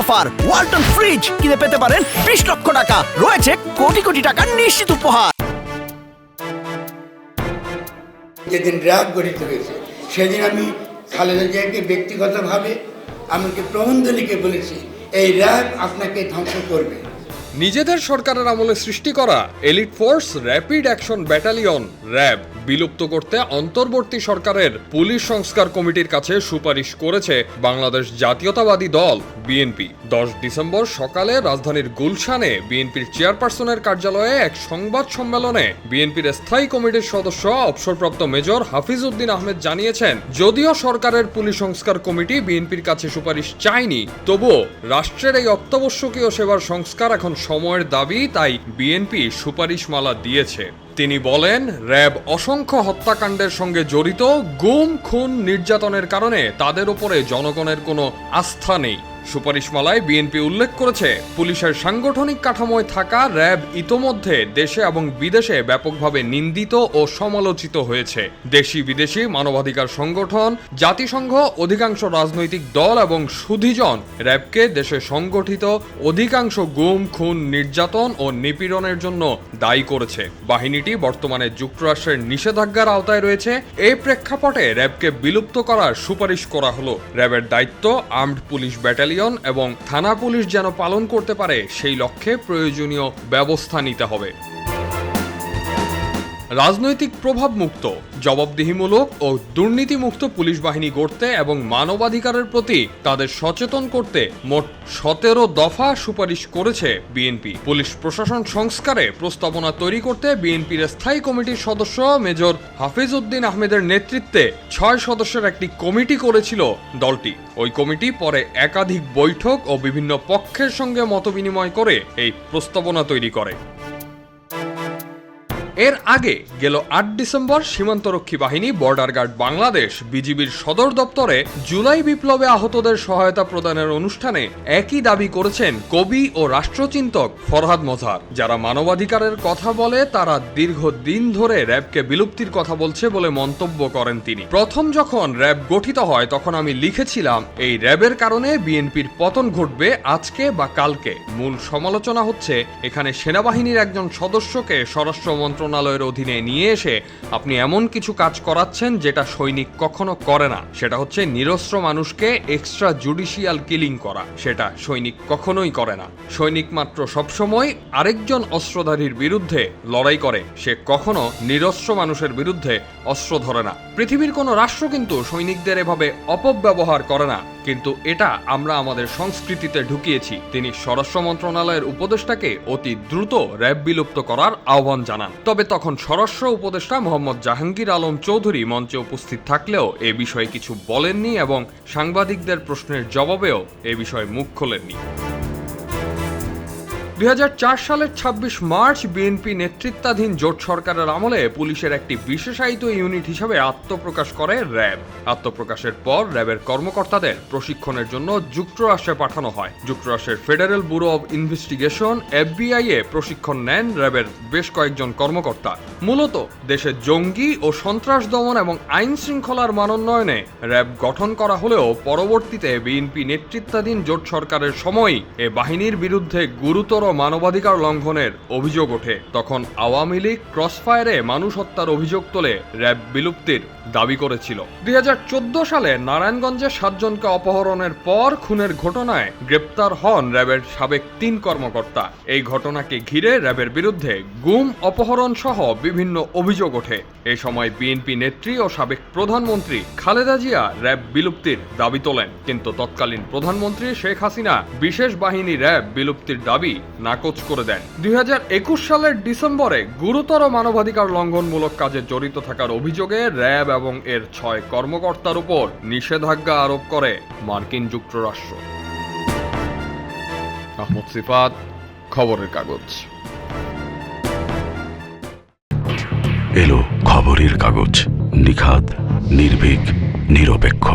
Offer. Walton fridge কিনে পেতে পারেন বিশ লক্ষ টাকা। রয়েছে কোটি কোটি টাকার নিশ্চিত উপহার। যেদিন র্যাব গঠিত হয়েছে সেদিন আমি খালেদা জিয়াকে ব্যক্তিগতভাবে আমাকে প্রবন্ধ লিখে বলেছি এই র্যাব আপনাকে ধ্বংস করবে। নিজেদের সরকারের আমলে সৃষ্টি করা elite force rapid action battalion RAB. বিলুপ্ত করতে অন্তর্বর্তী সরকারের পুলিশ সংস্কার কমিটির কাছে সুপারিশ করেছে বাংলাদেশ জাতীয়তাবাদী দল, বিএনপি। দশ ডিসেম্বর সকালে রাজধানীর গুলশানে বিএনপির চেয়ারপারসনের কার্যালয়ে এক সংবাদ সম্মেলনে বিএনপির স্থায়ী কমিটির সদস্য, অবসরপ্রাপ্ত মেজর হাফিজ উদ্দিন আহমেদ জানিয়েছেন, যদিও সরকারের পুলিশ সংস্কার কমিটি বিএনপির কাছে সুপারিশ চায়নি, তবুও রাষ্ট্রের এই অত্যাবশ্যকীয় সেবার সংস্কার এখন সময়ের দাবি, তাই বিএনপি সুপারিশমালা দিয়েছে। তিনি বলেন, র্যাব অসংখ্য হত্যাকাণ্ডের সঙ্গে জড়িত, গুম, খুন, নির্যাতনের কারণে তাদের উপরে জনগণের কোনো আস্থা নেই। সুপারিশমালায় বিএনপি উল্লেখ করেছে, পুলিশের সাংগঠনিক কাঠামোয় থাকা র্যাব ইতোমধ্যে দেশে এবং বিদেশে ব্যাপকভাবে নিন্দিত ও সমালোচিত হয়েছে। দেশি বিদেশি মানবাধিকার সংগঠন, জাতিসংঘ, অধিকাংশ রাজনৈতিক দল এবং সুধীজন র্যাবকে দেশে সংগঠিত অধিকাংশ গুম, খুন, নির্যাতন ও নিপীড়নের জন্য দায়ী করেছে। বাহিনীটি বর্তমানে যুক্তরাষ্ট্রের নিষেধাজ্ঞার আওতায় রয়েছে। এই প্রেক্ষাপটে র্যাবকে বিলুপ্ত করার সুপারিশ করা হলো। র্যাবের দায়িত্ব আর্মড পুলিশ ব্যাটালিয়ন এবং থানা পুলিশ যেন পালন করতে পারে সেই লক্ষ্যে প্রয়োজনীয় ব্যবস্থা নিতে হবে। রাজনৈতিক প্রভাব মুক্ত জবাবদিহিমূলক ও দুর্নীতিমুক্ত পুলিশ বাহিনী গড়তে এবং মানবাধিকারের প্রতি তাদের সচেতন করতে মোট সতেরো দফা সুপারিশ করেছে বিএনপি। পুলিশ প্রশাসন সংস্কারে প্রস্তাবনা তৈরি করতে বিএনপির স্থায়ী কমিটির সদস্য মেজর হাফিজ উদ্দিন আহমেদের নেতৃত্বে ছয় সদস্যের একটি কমিটি করেছিল দলটি। ওই কমিটি পরে একাধিক বৈঠক ও বিভিন্ন পক্ষের সঙ্গে মতবিনিময় করে এই প্রস্তাবনা তৈরি করে। এর আগে গেল আট ডিসেম্বর সীমান্তরক্ষী বাহিনী বর্ডার গার্ড বাংলাদেশ বিজিবির সদর দপ্তরে জুলাই বিপ্লবে আহতদের সহায়তা প্রদানের অনুষ্ঠানে একই দাবি করেছেন কবি ও রাষ্ট্রচিন্তক ফরহাদ মজার। যারা মানবাধিকারের কথা বলে, তারা দীর্ঘদিন ধরে র্যাবকে বিলুপ্তির কথা বলছে বলে মন্তব্য করেন তিনি। প্রথম যখন র্যাব গঠিত হয়, তখন আমি লিখেছিলাম, এই র্যাবের কারণে বিএনপির পতন ঘটবে আজকে বা কালকে। মূল সমালোচনা হচ্ছে, এখানে সেনাবাহিনীর একজন সদস্যকে স্বরাষ্ট্র মন্ত্রণালয়ের অধীনে নিয়ে এসে আপনি এমন কিছু কাজ করাচ্ছেন যেটা সৈনিক কখনো করে না। সেটা হচ্ছে নিরস্ত্র মানুষকে এক্সট্রা জুডিশিয়াল কিলিং করা। সেটা সৈনিক কখনোই করে না। সৈনিক মাত্র সবসময় আরেকজন অস্ত্রধারীর বিরুদ্ধে লড়াই করে। সে কখনো নিরস্ত্র মানুষের বিরুদ্ধে অস্ত্র ধরে না। পৃথিবীর কোনো রাষ্ট্র কিন্তু সৈনিকদের এভাবে অপব্যবহার করে না। কিন্তু এটা আমরা আমাদের সংস্কৃতিতে ঢুকিয়েছি। তিনি স্বরাষ্ট্র মন্ত্রণালয়ের উপদেষ্টাকে অতি দ্রুত র্যাব বিলুপ্ত করার আহ্বান জানান। তবে তখন স্বরাষ্ট্র উপদেষ্টা মোহাম্মদ জাহাঙ্গীর আলম চৌধুরী মঞ্চে উপস্থিত থাকলেও এ বিষয়ে কিছু বলেননি এবং সাংবাদিকদের প্রশ্নের জবাবেও এ বিষয়ে মুখ খোলেননি। দুই হাজার চার সালের ২৬ মার্চ বিএনপি নেতৃত্বাধীন জোট সরকারের আমলে পুলিশের একটি বিশেষায়িত ইউনিট হিসেবে আত্মপ্রকাশ করে র্যাব। আত্মপ্রকাশের পর র্যাবের কর্মকর্তাদের প্রশিক্ষণের জন্য যুক্তরাষ্ট্রে পাঠানো হয়। যুক্তরাষ্ট্রের federal bureau of investigation, FBI এ প্রশিক্ষণ নেন র্যাবের বেশ কয়েকজন কর্মকর্তা। মূলত দেশে জঙ্গি ও সন্ত্রাস দমন এবং আইন শৃঙ্খলার মানোন্নয়নে র্যাব গঠন করা হলেও পরবর্তীতে বিএনপি নেতৃত্বাধীন জোট সরকারের সময় এ বাহিনীর বিরুদ্ধে গুরুতর মানবাধিকার লঙ্ঘনের অভিযোগ ওঠে। তখন আওয়ামী লীগ ক্রসফায়ারে মানুষ হত্যার অভিযোগ তোলে র্যাব বিলুপ্তির দাবি করেছিল। দুই সালে নারায়ণগঞ্জে সাতজনকে অপহরণের পর খুনের ঘটনায় গ্রেপ্তার হন র্যাবের সাবেক তিন কর্মকর্তা। এই ঘটনাকে ঘিরে র্যাবের বিরুদ্ধে গুম অপহরণ সহ বিভিন্ন অভিযোগ ওঠে। এ সময় বিএনপি নেত্রী ও সাবেক প্রধানমন্ত্রী খালেদা জিয়া র্যাব বিলুপ্তির দাবি তোলেন। কিন্তু তৎকালীন প্রধানমন্ত্রী শেখ হাসিনা বিশেষ বাহিনী র্যাব বিলুপ্তির দাবি নাকচ করে দেন। দু হাজার একুশ সালের ডিসেম্বরে গুরুতর মানবাধিকার লঙ্ঘনমূলক কাজে জড়িত থাকার অভিযোগে র্যাব এবং এর ছয় কর্মকর্তার উপর নিষেধাজ্ঞা আরোপ করে মার্কিন যুক্তরাষ্ট্র। আহমদ সিফাত, খবরের কাগজ। এলো খবরের কাগজ। নিখাত নির্ভীক, নিরপেক্ষ।